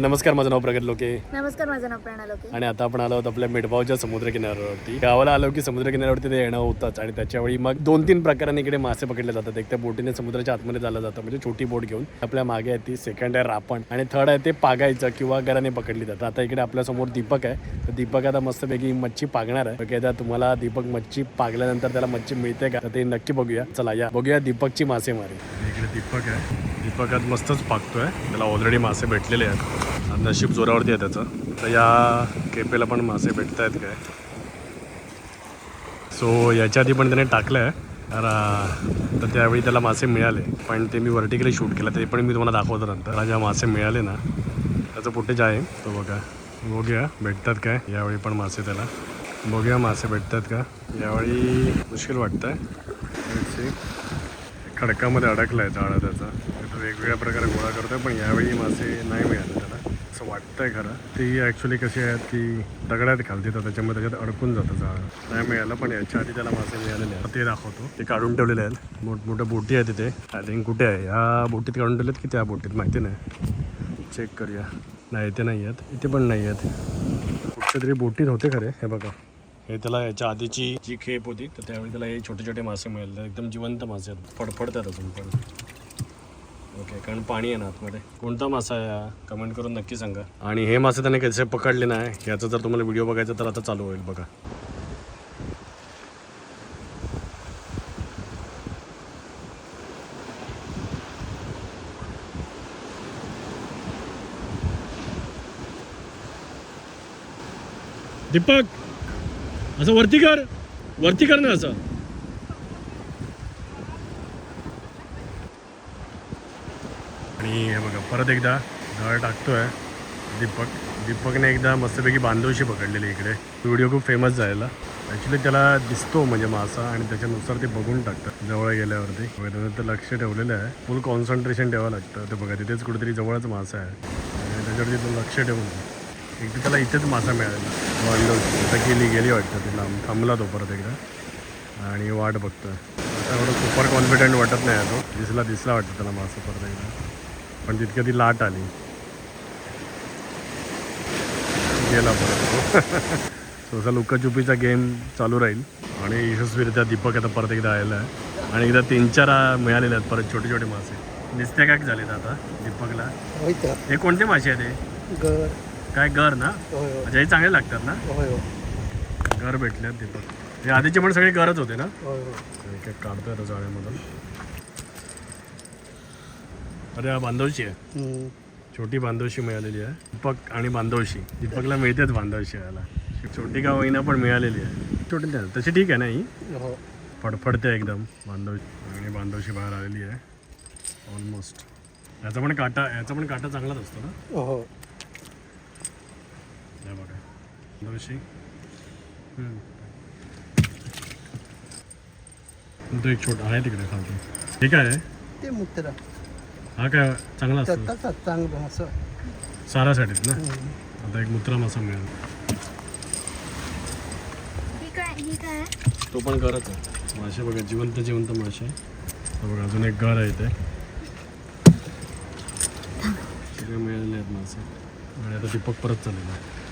नमस्कार माझं नाव प्रगत लोके. नमस्कार माझं नाव प्रणा लोके. आणि आता आपण आलो आहोत आपल्या मेडगावच्या समुद्र किनाऱ्यावरती गावाला आलो की समुद्र किनाऱ्यावरती ते येणं होतंच आणि त्याच्यावेळी मग दोन तीन प्रकारांनी इकडे मासे पकडले जातात. एक त्या बोटीने समुद्राच्या आतमध्ये झालं जातं म्हणजे छोटी बोट घेऊन. आपल्या मागे आहे ती सेकंड आहे रापण आणि थर्ड आहे ते पागायचं किंवा गराने पकडली जातात. आता इकडे आपल्यासमोर दीपक आहे. तर दीपक आता मस्तपैकी मच्छी पागणार आहे. आता तुम्हाला दीपक मच्छी पागल्यानंतर त्याला मच्छी मिळते का? ते नक्की बघूया. चला या. बघूया दीपकची मासेमारी. इकडे दीपक आहे. दीपक आज मस्तच पाकतोय. त्याला ऑलरेडी मासे भेटलेले आहेत. नशीब जोरावरती आहे त्याचं. तर या केपेला पण मासे भेटत आहेत काय? सो याच्या आधी पण त्याने टाकलं आहे तर तर त्यावेळी त्याला मासे मिळाले. पण ते मी व्हर्टिकली शूट केलं. ते पण मी तुम्हाला दाखवतो नंतर. त्याला ज्या मासे मिळाले ना त्याचं फुटेज आहे. तो बघा. बघूया. भेटतात काय? यावेळी पण मासे त्याला. बघूया मासे भेटतात का? यावेळी मुश्किल वाटतं आहे खडकामध्ये अडकला आहे जाळं त्याचा. वेगवेगळ्या प्रकारे गोळा करतोय पण यावेळी मासे नाही मिळाले त्याला. असं वाटतंय खरं. ती ॲक्च्युली कशी आहेत की दगडात खालती तर त्याच्यामुळे त्याच्यात अडकून जातं जाळं नाही मिळालं पण याच्या आधी त्याला मासे मिळालेले आहेत. ते दाखवतो. ते काढून ठेवलेले आहेत. मोठमोठ्या बोटी आहेत तिथे. आय थिंक कुठे आहे? ह्या बोटीत काढून ठेवलेत की त्या बोटीत? माहिती नाही. चेक करूया. नाही इथे नाही आहेत. इथे पण नाही आहेत. कुठच्या तरी बोटीत होते खरे हे बघा. हे त्याला याच्या आधीची जी खेप होती तर त्यावेळी त्याला हे छोटे छोटे मासे मिळाले एकदम जिवंत मासे आहेत. फडफडतात अजून पण. ओके कारण पाणी आहे ना आतमध्ये. कोणता मासा आहे हा? कमेंट करून नक्की सांगा. आणि हे मासे त्याने कसे पकडले नाही याचा जर तुम्हाला व्हिडिओ बघायचा तर आता चालू होईल बघा. दीपक असं वरती कर. वरती कर ना असं. आणि हे बघा परत एकदा जाळ टाकतोय. दीपक दीपकने एकदा मस्तपैकी बांधवशी पकडलेली इकडे. व्हिडिओ खूप फेमस झालेला. ॲक्च्युली त्याला दिसतो म्हणजे मासा आणि त्याच्यानुसार ते बघून टाकतात जवळ गेल्यावरती. त्यानं तर लक्ष ठेवलेलं आहे. फुल कॉन्सन्ट्रेशन ठेवावं लागतं. ते बघा तिथेच कुठेतरी जवळच मासा आहे. आणि त्याच्यावरती तो लक्ष ठेवून एक तर त्याला इथेच मासा मिळालेला. बांधवशी आता गेली गेली वाटतं ते लांब. थांबला तो परत एकदा. आणि वाट बघतोय. आता एवढं सुपर कॉन्फिडंट वाटत नाही तो. दिसला दिसला वाटतं त्याला मासा परत एकदा. पण तितक्या ती लाट आली. गेला परत असा लुकाचुपीचा गेम चालू राहील. आणि यशस्वीरित्या दीपक आता परत एकदा आलेला आहे. आणि एकदा तीन चार मिळालेले आहेत परत छोटे छोटे मासे. दिसते काय झालेत आता दीपकला? हे कोणते मासे आहेत हे? घर. काय गर ना? अच्छा हे चांगले लागतात ना? घर भेटले आहेत दीपक. हे आधीचे पण सगळे गरज होते ना? काढतोय आता जाळ्यामधून. अरे हा बांधवशी आहे. छोटी बांधवशी मिळालेली आहे. दीपक आणि बांधवशी दीपकला मिळतेच बांधवशी याला छोटी का होईना पण मिळालेली आहे. छोटी नाही तशी ठीक आहे ना ही? हो. फडफडते एकदम. बांधवशी आणि बांधवशी बाहेर आलेली आहे. ऑलमोस्ट याचा पण काटा याचा पण काटा चांगलाच असतो ना? हो. बघा. बांधवशी. तो एक छोटा आहे तिकडे खालती. काय आहे. ते मुद्रा हा काय चांगला असतो. त्याचा चांगलं असं. सारासाठीच ना. आता एक मुत्रा मासा मिळाला. ही काय ही काय? आहे? तो पण गरच आहे. मासे बघा जिवंत जिवंत मासे हा बघा अजून एक घर आहे इथे. सगळे मिळालेले आहेत मासे. आणि आता दीपक परत चाललेला आहे.